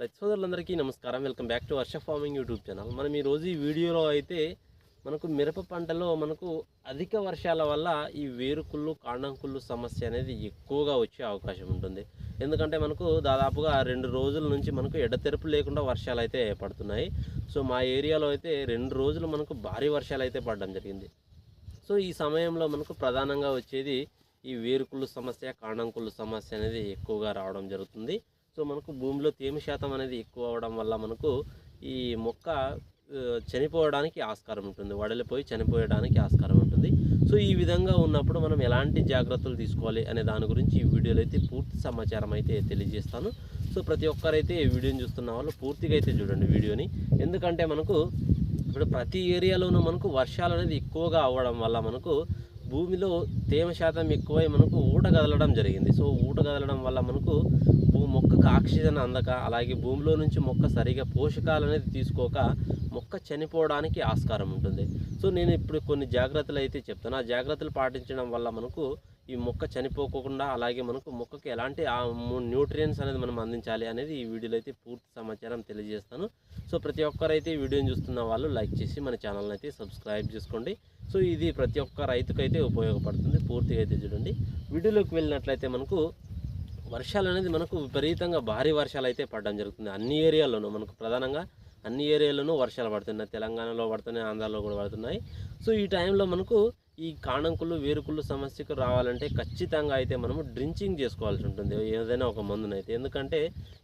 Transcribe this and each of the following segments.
రైతు సోదరులందరికీ నమస్కారం. Welcome back to Varsha farming YouTube channel. మనం ఈరోజు ఈ వీడియోలో అయితే మనకు మిరప పంటలో మనకు అధిక వర్షాల వల్ల ఈ వేరుకుళ్ళు కాండంకుళ్ళు సమస్య అనేది ఎక్కువగా వచ్చే అవకాశం ఉంటుంది. ఎందుకంటే మనకు దాదాపుగా రెండు రోజుల నుంచి మనకు ఎడతెరపు లేకుండా వర్షాలు అయితే పడుతున్నాయి. సో మా ఏరియాలో అయితే రెండు రోజులు మనకు భారీ వర్షాలు అయితే పడడం జరిగింది. సో ఈ సమయంలో మనకు ప్రధానంగా వచ్చేది ఈ వేరుకుళ్ళు సమస్య కాండంకుళ్ళు సమస్య అనేది ఎక్కువగా రావడం జరుగుతుంది. సో మనకు భూమిలో తేమ శాతం అనేది ఎక్కువ అవడం వల్ల మనకు ఈ మొక్క చనిపోవడానికి ఆస్కారం ఉంటుంది. వడలిపోయి చనిపోయడానికి ఆస్కారం ఉంటుంది. సో ఈ విధంగా ఉన్నప్పుడు మనం ఎలాంటి జాగ్రత్తలు తీసుకోవాలి అనే దాని గురించి ఈ వీడియోలో అయితే పూర్తి సమాచారం అయితే తెలియజేస్తాను. సో ప్రతి ఒక్కరైతే ఈ వీడియోని చూస్తున్న వాళ్ళు పూర్తిగా అయితే చూడండి వీడియోని. ఎందుకంటే మనకు ఇప్పుడు ప్రతి ఏరియాలోనూ మనకు వర్షాలు అనేది ఎక్కువగా అవ్వడం వల్ల మనకు భూమిలో తేమ శాతం ఎక్కువై మనకు ఊట కదలడం జరిగింది. సో ఊట కదలడం వల్ల మనకు ఆక్సిజన్ అందక అలాగే భూమిలో నుంచి మొక్క సరిగా పోషకాలు అనేది తీసుకోక మొక్క చనిపోవడానికి ఆస్కారం ఉంటుంది. సో నేను ఇప్పుడు కొన్ని జాగ్రత్తలు అయితే చెప్తాను ఆ జాగ్రత్తలు పాటించడం వల్ల మనకు ఈ మొక్క చనిపోకుండా అలాగే మనకు మొక్కకి ఎలాంటి ఆ న్యూట్రియన్స్ అనేది మనం అందించాలి అనేది ఈ వీడియోలో అయితే పూర్తి సమాచారం తెలియజేస్తాను. సో ప్రతి ఒక్కరైతే ఈ వీడియోని చూస్తున్న వాళ్ళు లైక్ చేసి మన ఛానల్ని అయితే సబ్స్క్రైబ్ చేసుకోండి. సో ఇది ప్రతి ఒక్క రైతుకైతే ఉపయోగపడుతుంది. పూర్తిగా అయితే చూడండి. వీడియోలోకి వెళ్ళినట్లయితే మనకు వర్షాలు అనేది మనకు విపరీతంగా భారీ వర్షాలు అయితే పడడం జరుగుతుంది. అన్ని ఏరియాల్లోనూ మనకు ప్రధానంగా అన్ని ఏరియాల్లోనూ వర్షాలు పడుతున్నాయి. తెలంగాణలో పడుతున్నాయి ఆంధ్రాలో కూడా పడుతున్నాయి. సో ఈ టైంలో మనకు ఈ కాణంకులు వేరుకుళ్ళు సమస్యకు రావాలంటే ఖచ్చితంగా అయితే మనము డ్రించింగ్ చేసుకోవాల్సి ఉంటుంది. ఏదైనా ఒక మందునైతే. ఎందుకంటే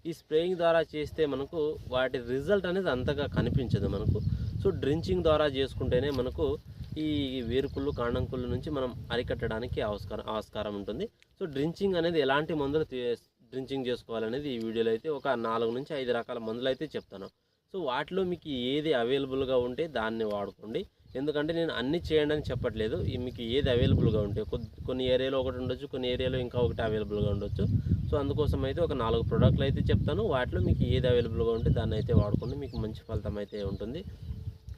ఈ స్ప్రేయింగ్ ద్వారా చేస్తే మనకు వాటి రిజల్ట్ అనేది అంతగా కనిపించదు మనకు. సో డ్రించింగ్ ద్వారా చేసుకుంటేనే మనకు ఈ వేరుకుళ్ళు కాండంకుళ్ళు నుంచి మనం అరికట్టడానికి ఆస్కారం ఆస్కారం ఉంటుంది. సో డ్రించింగ్ అనేది ఎలాంటి మందులు డ్రించింగ్ చేసుకోవాలనేది ఈ వీడియోలో అయితే ఒక నాలుగు నుంచి ఐదు రకాల మందులు అయితే చెప్తాను. సో వాటిలో మీకు ఏది అవైలబుల్గా ఉంటే దాన్ని వాడుకోండి. ఎందుకంటే నేను అన్ని చేయండి అని చెప్పట్లేదు. ఈ మీకు ఏది అవైలబుల్గా ఉంటే కొద్ది- కొన్ని ఏరియాలో ఒకటి ఉండొచ్చు కొన్ని ఏరియాలో ఇంకా ఒకటి అవైలబుల్గా ఉండొచ్చు. సో అందుకోసం అయితే ఒక నాలుగు ప్రోడక్ట్లు అయితే చెప్తాను. వాటిలో మీకు ఏది అవైలబుల్గా ఉంటే దాన్ని అయితే వాడుకోండి. మీకు మంచి ఫలితం అయితే ఉంటుంది.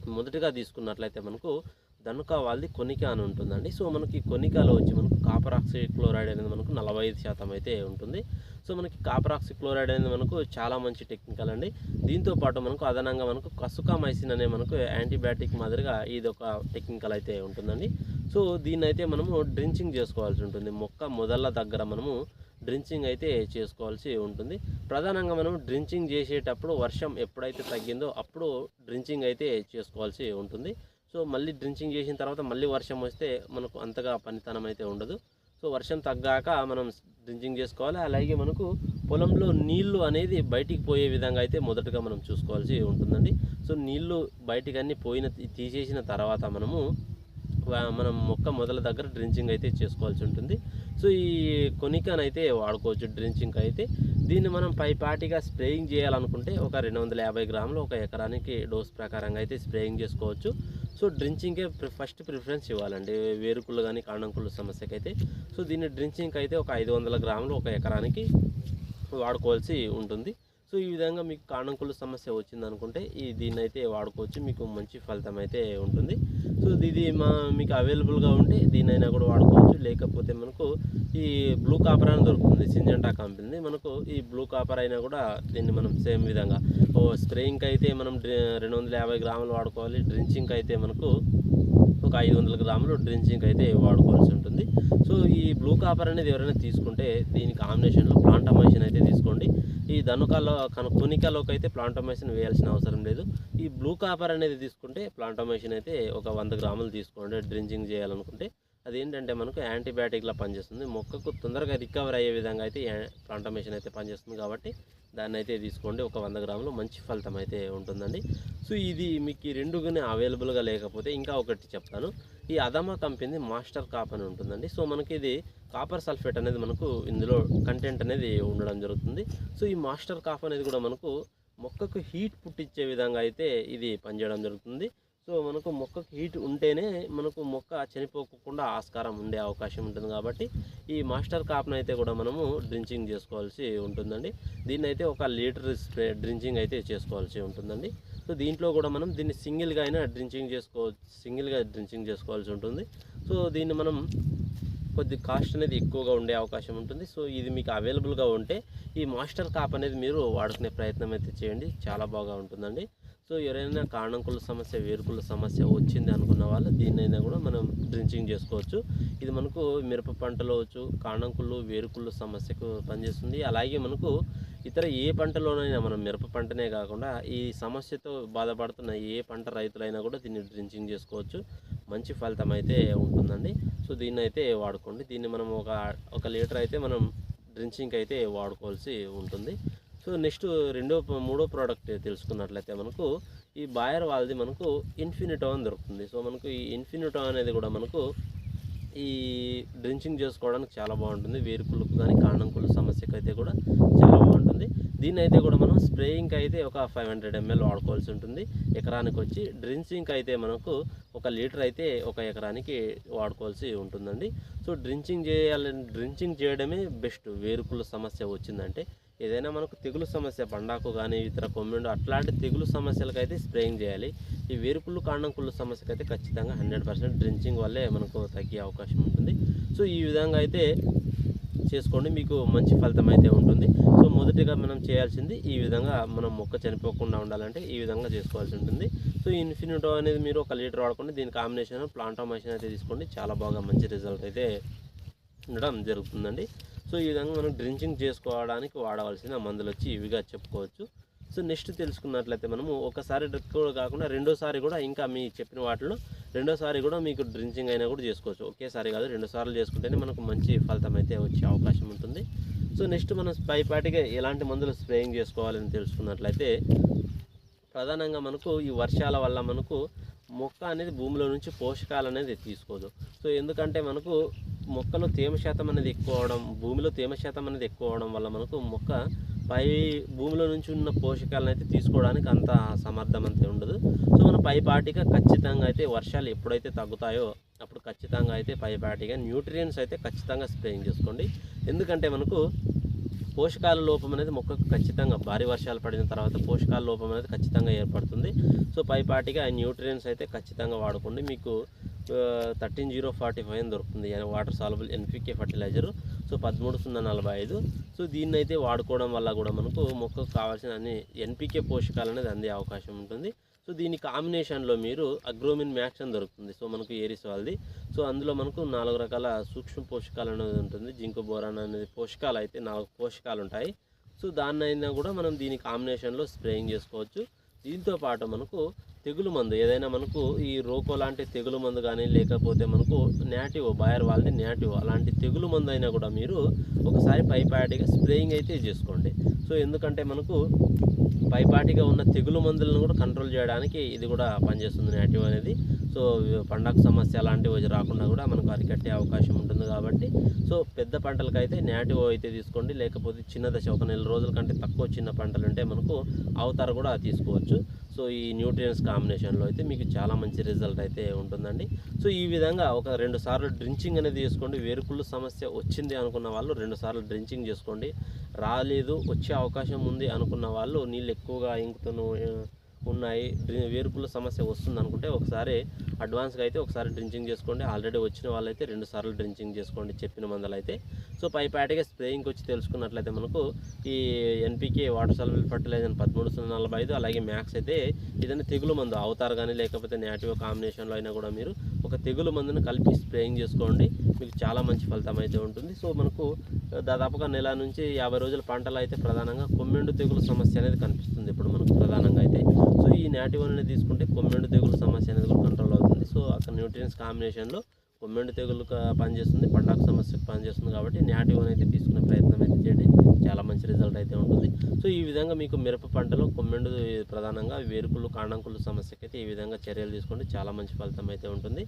మొదటిగా తీసుకున్నట్లయితే మనకు దనుక వాళ్ళది కొనిక అని ఉంటుందండి. సో మనకి కొనికలో వచ్చి మనకు కాపర్ ఆక్సైడ్ క్లోరైడ్ అనేది మనకు నలభై ఐదు శాతం అయితే ఉంటుంది. సో మనకి కాపర్ ఆక్సైడ్ క్లోరైడ్ అనేది మనకు చాలా మంచి టెక్నికల్ అండి. దీంతో పాటు మనకు అదనంగా మనకు కసుకామైసిన్ అనే మనకు యాంటీబయాటిక్ మాదిరిగా ఇది ఒక టెక్నికల్ అయితే ఉంటుందండి. సో దీన్ని అయితే మనము డ్రించింగ్ చేసుకోవాల్సి ఉంటుంది. మొక్క మొదళ్ళ దగ్గర మనము డ్రించింగ్ అయితే చేసుకోవాల్సి ఉంటుంది. ప్రధానంగా మనం డ్రించింగ్ చేసేటప్పుడు వర్షం ఎప్పుడైతే తగ్గిందో అప్పుడు డ్రించింగ్ అయితే చేసుకోవాల్సి ఉంటుంది. సో మళ్ళీ డ్రించింగ్ చేసిన తర్వాత మళ్ళీ వర్షం వస్తే మనకు అంతగా పనితనం అయితే ఉండదు. సో వర్షం తగ్గాక మనం డ్రించింగ్ చేసుకోవాలి. అలాగే మనకు పొలంలో నీళ్ళు అనేది బయటికి పోయే విధంగా అయితే మొదటగా మనం చూసుకోవాల్సి ఉంటుందండి. సో నీళ్ళు బయటికి అన్ని పోయిన తీసేసిన తర్వాత మనము మనం మొక్క మొదల దగ్గర డ్రించింగ్ అయితే చేసుకోవాల్సి ఉంటుంది. సో ఈ కొనికన్ అయితే వాడుకోవచ్చు డ్రించింగ్ అయితే. దీన్ని మనం పైపాటిగా స్ప్రేయింగ్ చేయాలనుకుంటే ఒక రెండు వందల యాభై గ్రాములు ఒక ఎకరానికి డోస్ ప్రకారంగా అయితే స్ప్రేయింగ్ చేసుకోవచ్చు. సో డ్రించింగ్కే ప్రి- ఫస్ట్ ప్రిఫరెన్స్ ఇవ్వాలండి. వేరుకుళ్ళు కానీ కాండంకుళ్ళు సమస్యకైతే. సో దీన్ని డ్రించింగ్కి అయితే ఒక ఐదు వందల గ్రాములు ఒక ఎకరానికి వాడుకోవాల్సి ఉంటుంది. సో ఈ విధంగా మీకు కాణంకుల సమస్య వచ్చింది అనుకుంటే ఈ దీన్ని అయితే వాడుకోవచ్చు. మీకు మంచి ఫలితం అయితే ఉంటుంది. సో ఇది మా మీకు అవైలబుల్గా ఉంటే దీన్నైనా కూడా వాడుకోవచ్చు. లేకపోతే మనకు ఈ బ్లూ కాపర్ అని దొరుకుతుంది సింజంటా కంపెనీ మనకు ఈ బ్లూ కాపర్ అయినా కూడా దీన్ని మనం సేమ్ విధంగా ఓ స్ప్రేయింగ్కి అయితే మనం రెండు వందల యాభై గ్రాములు వాడుకోవాలి. డ్రించింగ్కి అయితే మనకు ఒక ఐదు వందల గ్రాములు డ్రించింగ్ అయితే వాడుకోవాల్సి ఉంటుంది. సో ఈ బ్లూ కాపర్ అనేది ఎవరైనా తీసుకుంటే దీని కాంబినేషన్లో ప్లాంటమైసిన్ అయితే తీసుకోండి. ఈ ధనుకాలో కన కునికలోకి అయితే ప్లాంటమైసిన్ వేయాల్సిన అవసరం లేదు. ఈ బ్లూ కాపర్ అనేది తీసుకుంటే ప్లాంటమైసిన్ అయితే ఒక వంద గ్రాములు తీసుకోండి. డ్రించింగ్ చేయాలనుకుంటే అదేంటంటే మనకు యాంటీబయాటిక్లా పనిచేస్తుంది. మొక్కకు తొందరగా రికవర్ అయ్యే విధంగా అయితే ప్లాంటమేషన్ అయితే పనిచేస్తుంది కాబట్టి దాన్ని అయితే తీసుకోండి. ఒక వంద గ్రాములు మంచి ఫలితం అయితే ఉంటుందండి. సో ఇది మీకు ఈ రెండు కానీ అవైలబుల్గా లేకపోతే ఇంకా ఒకటి చెప్తాను. ఈ అదమా కంపెనీ మాస్టర్ కాప్ అని ఉంటుందండి. సో మనకి ఇది కాపర్ సల్ఫేట్ అనేది మనకు ఇందులో కంటెంట్ అనేది ఉండడం జరుగుతుంది. సో ఈ మాస్టర్ కాప్ అనేది కూడా మనకు మొక్కకు హీట్ పుట్టించే విధంగా అయితే ఇది పనిచేయడం జరుగుతుంది. సో మనకు మొక్కకు హీట్ ఉంటేనే మనకు మొక్క చనిపోకుండా ఆస్కారం ఉండే అవకాశం ఉంటుంది కాబట్టి ఈ మాస్టర్ కాప్ను అయితే కూడా మనము డ్రించింగ్ చేసుకోవాల్సి ఉంటుందండి. దీన్ని అయితే ఒక లీటర్ స్ప్రే డ్రించింగ్ అయితే చేసుకోవాల్సి ఉంటుందండి. సో దీంట్లో కూడా మనం దీన్ని సింగిల్గా అయినా డ్రించింగ్ చేసుకోవచ్చు సింగిల్గా డ్రించింగ్ చేసుకోవాల్సి ఉంటుంది. సో దీన్ని మనం కొద్ది కాస్ట్ అనేది ఎక్కువగా ఉండే అవకాశం ఉంటుంది. సో ఇది మీకు అవైలబుల్గా ఉంటే ఈ మాస్టర్ కాప్ అనేది మీరు వాడుకునే ప్రయత్నం అయితే చేయండి. చాలా బాగా ఉంటుందండి. సో ఎవరైనా కాణంకుల సమస్య వేరుకుల సమస్య వచ్చింది అనుకున్న వాళ్ళు దీన్నైనా కూడా మనం డ్రించింగ్ చేసుకోవచ్చు. ఇది మనకు మిరప పంటలో వచ్చు కాణంకులు వేరుకుళ్ళు సమస్యకు పనిచేస్తుంది. అలాగే మనకు ఇతర ఏ పంటలోనైనా మనం మిరప పంటనే కాకుండా ఈ సమస్యతో బాధపడుతున్న ఏ పంట రైతులైనా కూడా దీన్ని డ్రించింగ్ చేసుకోవచ్చు. మంచి ఫలితం అయితే ఉంటుందండి. సో దీన్ని అయితే వాడుకోండి. దీన్ని మనం ఒక ఒక లీటర్ అయితే మనం డ్రించింగ్ అయితే వాడుకోవాల్సి ఉంటుంది. సో నెక్స్ట్ రెండో మూడో ప్రోడక్ట్ తెలుసుకున్నట్లయితే మనకు ఈ బాయర్ వాళ్ళది మనకు ఇన్ఫినిటో అని దొరుకుతుంది. సో మనకు ఈ ఇన్ఫినిటో అనేది కూడా మనకు ఈ డ్రించింగ్ చేసుకోవడానికి చాలా బాగుంటుంది. వేరుకులకు కానీ కాండంకుల సమస్యకు అయితే కూడా చాలా బాగుంటుంది. దీన్ని అయితే కూడా మనం స్ప్రేయింగ్కి అయితే ఒక ఫైవ్ హండ్రెడ్ ఎంఎల్ వాడుకోవాల్సి ఉంటుంది. ఎకరానికి వచ్చి డ్రించింగ్కి అయితే మనకు ఒక లీటర్ అయితే ఒక ఎకరానికి వాడుకోవాల్సి ఉంటుందండి. సో డ్రించింగ్ చేయాలని డ్రించింగ్ చేయడమే బెస్ట్. వేరుకుల సమస్య వచ్చిందంటే ఏదైనా మనకు తెగులు సమస్య పండాకు కానీ ఇతర కొమ్మిండు అట్లాంటి తెగులు సమస్యలకైతే స్ప్రేయింగ్ చేయాలి. ఈ వేరుకుళ్ళు కాండం కుళ్ళు సమస్యకు అయితే ఖచ్చితంగా హండ్రెడ్ పర్సెంట్ డ్రించింగ్ వల్లే మనకు తగ్గే అవకాశం ఉంటుంది. సో ఈ విధంగా అయితే చేసుకోండి మీకు మంచి ఫలితం అయితే ఉంటుంది. సో మొదటిగా మనం చేయాల్సింది ఈ విధంగా మనం మొక్క చనిపోకుండా ఉండాలంటే ఈ విధంగా చేసుకోవాల్సి ఉంటుంది. సో ఇన్ఫినిటో అనేది మీరు ఒక లీటర్ వాడుకోండి దీని కాంబినేషన్ ప్లాంటో మెషిన్ అయితే తీసుకోండి చాలా బాగా మంచి రిజల్ట్ అయితే ఉండడం జరుగుతుందండి. సో ఈ విధంగా మనం డ్రించింగ్ చేసుకోవడానికి వాడవలసిన మందులు వచ్చి ఇవిగా చెప్పుకోవచ్చు. సో నెక్స్ట్ తెలుసుకున్నట్లయితే మనము ఒకసారి కాకుండా రెండోసారి కూడా ఇంకా మీ చెప్పిన వాటిలో రెండోసారి కూడా మీకు డ్రింకింగ్ అయినా కూడా చేసుకోవచ్చు. ఒకేసారి కాదు రెండు సార్లు చేసుకుంటేనే మనకు మంచి ఫలితం అయితే వచ్చే అవకాశం ఉంటుంది. సో నెక్స్ట్ మనం పైపాటిగా ఎలాంటి మందులు స్ప్రేయింగ్ చేసుకోవాలని తెలుసుకున్నట్లయితే ప్రధానంగా మనకు ఈ వర్షాల వల్ల మనకు మొక్క అనేది భూమిలో నుంచి పోషకాలు అనేది తీసుకోదు. సో ఎందుకంటే మనకు మొక్కలో తేమ శాతం అనేది ఎక్కువ అవడం భూమిలో తేమ శాతం అనేది ఎక్కువ అవడం వల్ల మనకు మొక్క పై భూమిలో నుంచి ఉన్న పోషకాలను అయితే తీసుకోవడానికి అంత సమర్థం అంతే ఉండదు. సో మనం పైపాటిగా ఖచ్చితంగా అయితే వర్షాలు ఎప్పుడైతే తగ్గుతాయో అప్పుడు ఖచ్చితంగా అయితే పైపాటిగా న్యూట్రియన్స్ అయితే ఖచ్చితంగా స్ప్రేయింగ్ చేసుకోండి. ఎందుకంటే మనకు పోషకాల లోపం అనేది మొక్కకు ఖచ్చితంగా భారీ వర్షాలు పడిన తర్వాత పోషకాల లోపం అనేది ఖచ్చితంగా ఏర్పడుతుంది. సో పైపాటిగా న్యూట్రియన్స్ అయితే ఖచ్చితంగా వాడుకోండి. మీకు థర్టీన్ జీరో ఫార్టీ ఫైవ్ అని దొరుకుతుంది. Water soluble NPK fertilizer. So పదమూడు సున్నా నలభై ఐదు. సో దీన్ని అయితే వాడుకోవడం వల్ల కూడా మనకు మొక్కకు కావాల్సిన అన్ని ఎన్పికే పోషకాలు అనేది అందే అవకాశం ఉంటుంది. సో దీని కాంబినేషన్లో మీరు అగ్రోమిన్ మ్యాక్స్ అని దొరుకుతుంది. సో మనకు ఏరిస్ వాళ్ళది. సో అందులో మనకు నాలుగు రకాల సూక్ష్మ పోషకాలు అనేది ఉంటుంది. జింకు బోరాన్ అనేది పోషకాలు అయితే నాలుగు పోషకాలు ఉంటాయి. సో దాన్ని అయినా కూడా మనం దీని కాంబినేషన్లో స్ప్రేయింగ్ చేసుకోవచ్చు. దీంతో పాటు మనకు తెగులు మందు. ఏదైనా మనకు ఈ రోకో లాంటి తెగులు మందు కానీ లేకపోతే మనకు నేటివ్ బాయర్ వాళ్ళది నేటివ్ అలాంటి తెగులు మందు అయినా కూడా మీరు ఒకసారి పైపాటిగా స్ప్రేయింగ్ అయితే చేసుకోండి. సో ఎందుకంటే మనకు పైపాటిగా ఉన్న తెగులు మందులను కూడా కంట్రోల్ చేయడానికి ఇది కూడా పనిచేస్తుంది నాటివ్ అనేది. సో పండగ సమస్య అలాంటివి రాకుండా కూడా మనకు అరికట్టే అవకాశం ఉంటుంది కాబట్టి సో పెద్ద పంటలకైతే నేటివ్ అయితే తీసుకోండి. లేకపోతే చిన్న దశ ఒక నెల రోజుల కంటే తక్కువ చిన్న పంటలు ఉంటే మనకు అవతార కూడా తీసుకోవచ్చు. సో ఈ న్యూట్రియన్స్ కాంబినేషన్లో అయితే మీకు చాలా మంచి రిజల్ట్ అయితే ఉంటుందండి. సో ఈ విధంగా ఒక రెండు సార్లు డ్రించింగ్ అనేది చేసుకోండి. వేరుకుళ్ళు సమస్య వచ్చింది అనుకున్న వాళ్ళు రెండు సార్లు డ్రించింగ్ చేసుకోండి. రాలేదు వచ్చే అవకాశం ఉంది అనుకున్న వాళ్ళు నీళ్ళు ఎక్కువగా ఇంకుతను ఉన్నాయి. డ్రి- సమస్య వస్తుంది అనుకుంటే ఒకసారి అడ్వాన్స్గా అయితే ఒకసారి డ్రించింగ్ చేసుకోండి. ఆల్రెడీ వచ్చిన వాళ్ళైతే రెండు సార్లు డ్రించింగ్ చేసుకోండి చెప్పిన మందులు అయితే సో పైపాటిగా స్ప్రేయింగ్కి వచ్చి తెలుసుకున్నట్లయితే మనకు ఈ ఎన్పికే వాటర్ సాల్బుల్ ఫర్టిలైజర్ పదమూడు సున్నా నలభై ఐదు అలాగే మ్యాక్స్ అయితే ఏదైనా తెగులు మందు అవుతారు కానీ లేకపోతే నేటివ్ కాంబినేషన్లో అయినా కూడా మీరు ఒక తెగులు మందును కలిపి స్ప్రేయింగ్ చేసుకోండి. మీకు చాలా మంచి ఫలితం అయితే ఉంటుంది. సో మనకు దాదాపుగా నెల నుంచి యాభై రోజుల పంటలు అయితే ప్రధానంగా కొమ్మెండు తెగులు సమస్య అనేది కనిపిస్తుంది. ఇప్పుడు మనకు ప్రధానంగా అయితే ఈ నాటి వనని తీసుకుంటే కొమ్మెండు తెగులు సమస్య అనేది కూడా కంట్రోల్ అవుతుంది. సో అక్కడ న్యూట్రియన్స్ కాంబినేషన్లో కొమ్మెండు తెగులు పనిచేస్తుంది పండాకు సమస్యకు పనిచేస్తుంది కాబట్టి నేటివ్ అయితే తీసుకునే ప్రయత్నం అయితే చేయండి. చాలా మంచి రిజల్ట్ అయితే ఉంటుంది. సో ఈ విధంగా మీకు మిరప పంటలో కొమ్మెండు ప్రధానంగా వేరుకులు కాండంకులు సమస్యకైతే ఈ విధంగా చర్యలు తీసుకుంటే చాలా మంచి ఫలితం అయితే ఉంటుంది.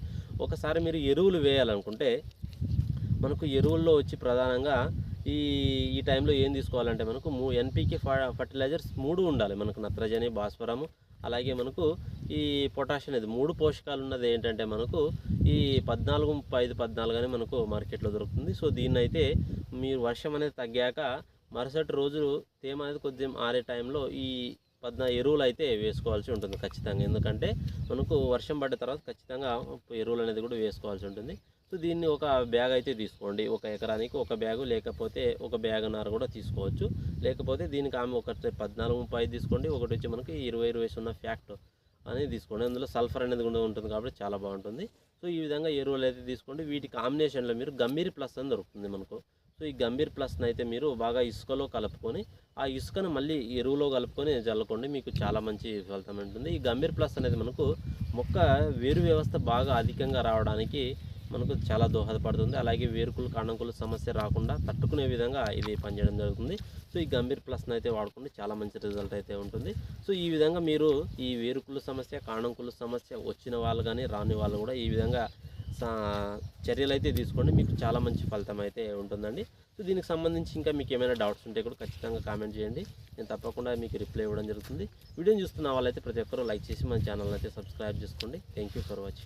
ఒకసారి మీరు ఎరువులు వేయాలనుకుంటే మనకు ఎరువుల్లో వచ్చి ప్రధానంగా ఈ ఈ టైంలో ఏం తీసుకోవాలంటే మనకు మూ ఎన్పికే ఫర్టిలైజర్స్ మూడు ఉండాలి. మనకు నత్రజని భాస్వరము అలాగే మనకు ఈ పొటాషియం అనేది మూడు పోషకాలు ఉన్నది ఏంటంటే మనకు ఈ పద్నాలుగు ముప్పై ఐదు పద్నాలుగు అని మనకు మార్కెట్లో దొరుకుతుంది. సో దీన్ని అయితే మీరు వర్షం అనేది తగ్గాక మరుసటి రోజు తేమ అనేది కొద్దిగా ఆరే టైంలో ఈ పద్నా ఎరువులు అయితే వేసుకోవాల్సి ఉంటుంది ఖచ్చితంగా. ఎందుకంటే మనకు వర్షం పడ్డ తర్వాత ఖచ్చితంగా ఎరువులు అనేది కూడా వేసుకోవాల్సి ఉంటుంది. సో దీన్ని ఒక బ్యాగ్ అయితే తీసుకోండి. ఒక ఎకరానికి ఒక బ్యాగు లేకపోతే ఒక బ్యాగున్నర కూడా తీసుకోవచ్చు. లేకపోతే దీనికి ఆమె ఒకటి పద్నాలుగు ముప్పై తీసుకోండి. ఒకటి వచ్చి మనకి ఇరవై ఇరవై సున్నా ఫ్యాక్ట్ అనేది తీసుకోండి. అందులో సల్ఫర్ అనేది కూడా ఉంటుంది కాబట్టి చాలా బాగుంటుంది. సో ఈ విధంగా ఎరువులు అయితే తీసుకోండి. వీటి కాంబినేషన్లో మీరు గంభీర్ ప్లస్ అని దొరుకుతుంది మనకు. సో ఈ గంభీర్ ప్లస్ని అయితే మీరు బాగా ఇసుకలో కలుపుకొని ఆ ఇసుకను మళ్ళీ ఎరువులో కలుపుకొని చల్లుకోండి. మీకు చాలా మంచి ఫలితం ఉంటుంది. ఈ గంభీర్ ప్లస్ అనేది మనకు మొక్క వేరు వ్యవస్థ బాగా అధికంగా రావడానికి మనకు చాలా దోహదపడుతుంది. అలాగే వేరుకులు కాండంకులు సమస్య రాకుండా తట్టుకునే విధంగా ఇది పనిచేయడం జరుగుతుంది. సో ఈ గంభీర్ ప్లస్ని అయితే వాడుకుంటే చాలా మంచి రిజల్ట్ అయితే ఉంటుంది. సో ఈ విధంగా మీరు ఈ వేరుకుల సమస్య కాణంకుల సమస్య వచ్చిన వాళ్ళు కానీ రాని వాళ్ళు కూడా ఈ విధంగా సా- చర్యలు అయితే తీసుకోండి. మీకు చాలా మంచి ఫలితం అయితే ఉంటుందండి. సో దీనికి సంబంధించి ఇంకా మీకు ఏమైనా డౌట్స్ ఉంటే కూడా ఖచ్చితంగా కామెంట్ చేయండి. నేను తప్పకుండా మీకు రిప్లై ఇవ్వడం జరుగుతుంది. వీడియోని చూస్తున్న వాళ్ళైతే ప్రతి ఒక్కరూ లైక్ చేసి మన ఛానల్ అయితే సబ్స్క్రైబ్ చేసుకోండి. Thank you for watching.